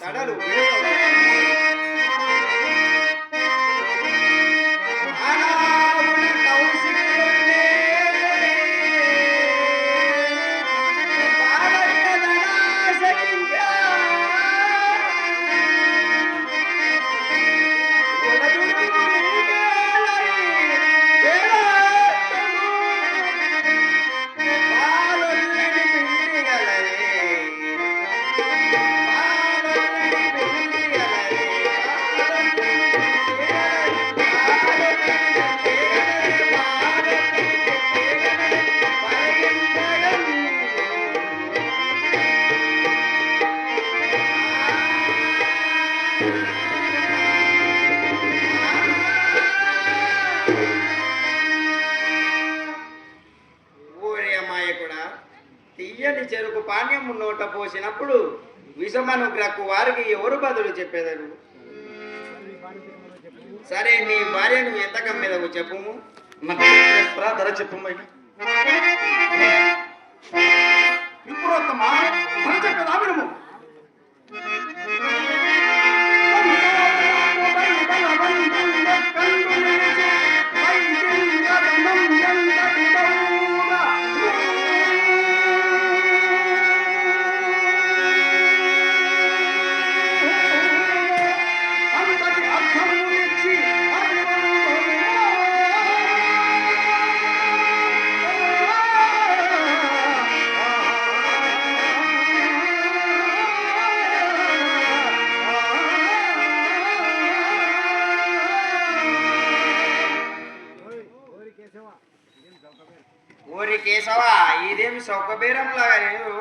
கடல் உயர పోసినప్పుడు విషమనుగ్రకు వారికి ఎవరు బదులు చెప్పేదరు? సరే నీ భార్యను ఎంత కమ్మేదవు చెప్పుము? నక్షత్ర ధర చెప్పమ్మయ్య విప్రోత్తమా ఊరి కేశవ ఇదేమి సౌకబేరం లాగా లేదు.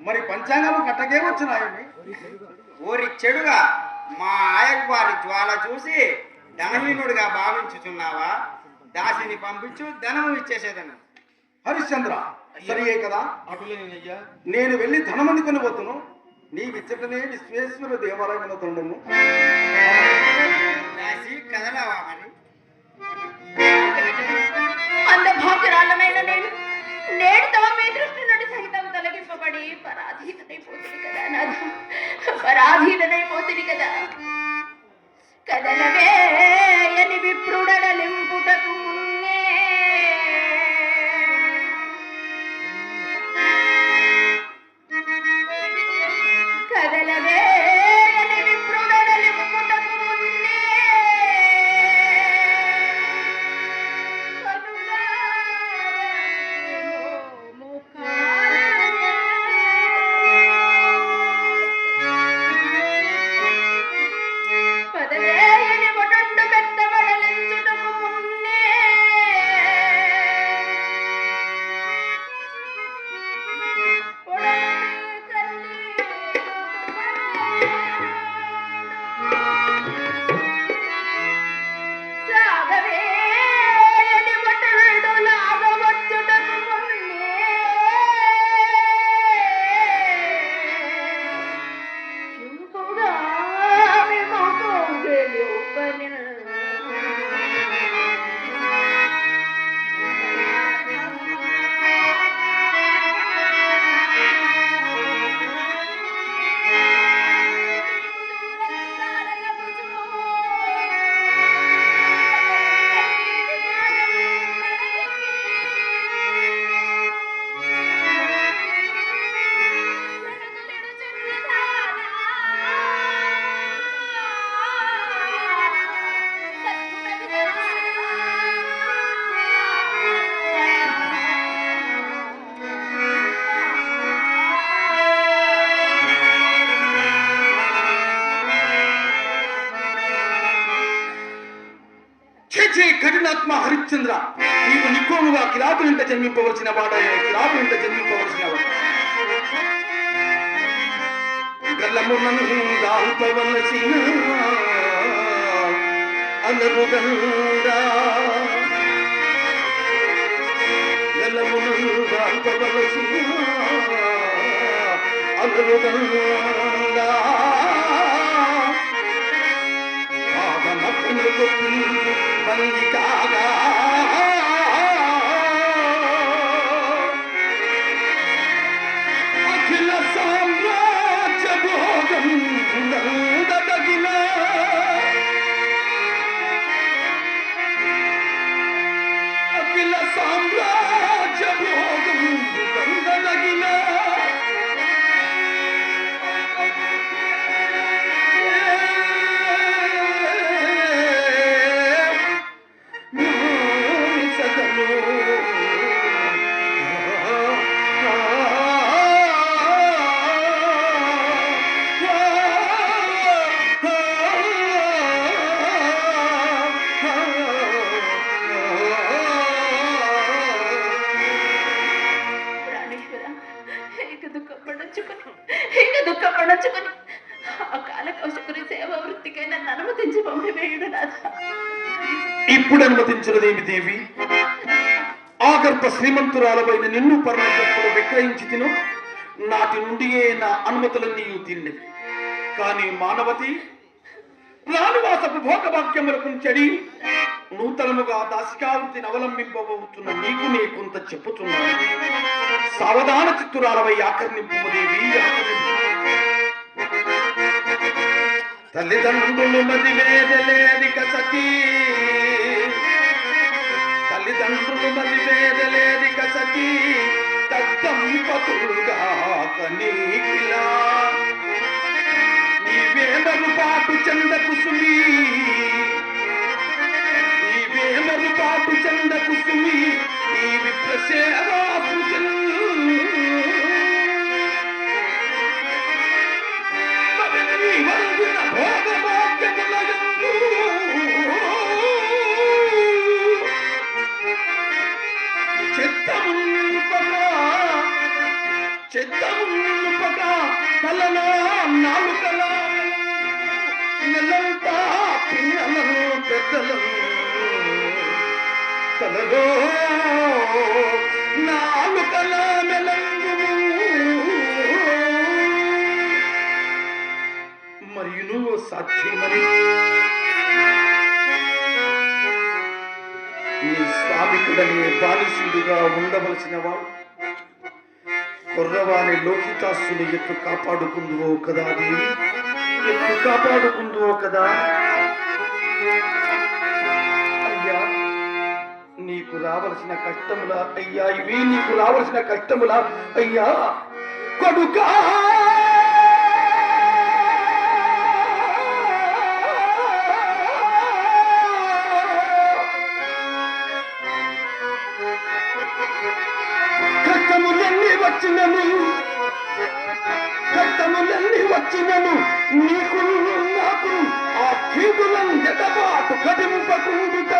మరి పంచాంగము కట్టకే వచ్చినాయని ఊరి చెడుగా మా ఆయకు వారి జ్వాల చూసి ధనహీనుడిగా భావించుచున్నావా? దాసిని పంపించు ధనము ఇచ్చేసేదను. హరిశ్చంద్ర సరియే కదా? అటులేనయ్యా. నేను వెళ్ళి ధనమంది కొనిపోతును. నీ విచ్చటనే విశ్వేశ్వర దేవాలయం తండము దాసి కదలవా మరి? తొలగింపబడి పరాధీనైపోతుంది కదా నాథ పరాధీనైపోతుంది కదా. కదలవే అని విప్రుడలింపుటకు కఠినాత్మ హరిశ్చంద్ర నీవు నికోముగా కిరాతునింట జన్మింపవలసిన వాడైన కిరాతునింట జన్మింపవలసిన వాడు గల్లమునను దాల్పవలసిన అనరుగంగా గల్లమునను దాల్పవలసిన అనరుగంగా పాదమప్పును కొట్టించు Vem cagar కౌశకుని సేవా వృత్తికై నన్ను అనుమతించి పంపివేయుడు ఇప్పుడు అనుమతించినదేమి దేవి ఆగర్భ శ్రీమంతురాలపైన నిన్ను పరమేశ్వరుడు విక్రయించి తిను. నాటి నుండియే నా అనుమతులన్నీ తిన్నవి. కానీ మానవతి రానువాసపు భోగవాక్యములకు చెడి నూతనముగా దాసికావృతిని అవలంబింపబోతున్న నీకు నే కొంత చెప్పుతున్నాను. సావధాన చిత్తురాలవై ఆకర్ణింపు దేవి ఆకర్ణింపు తల్లిదండ్రులు మది వేదలేదిక తల్లిదండ్రులు మది వేదలేదిక తద్దంపతులుగా తత్తంపతులుగా కనీకిలా. నీవేమరు పాటు చెందకు తలలో నువ్వు సాధ్యమని నీ స్వామికుడనే బానిసుడిగా ఉండవలసిన వాడు. కుర్రవాని లోకితాసుని ఎత్తు కాపాడుకుందువో కదా దేవి ఎత్తు కాపాడుకుందువో కదా? రావలసిన కష్టములా అయ్యా ఇవి నీకు రావలసిన కష్టములా అయ్యా కొడుకా కష్టములన్నీ వచ్చినను కష్టములన్నీ వచ్చినను నీకు నాకు ఆ కీడులను జతబాటు కదింపకుండుట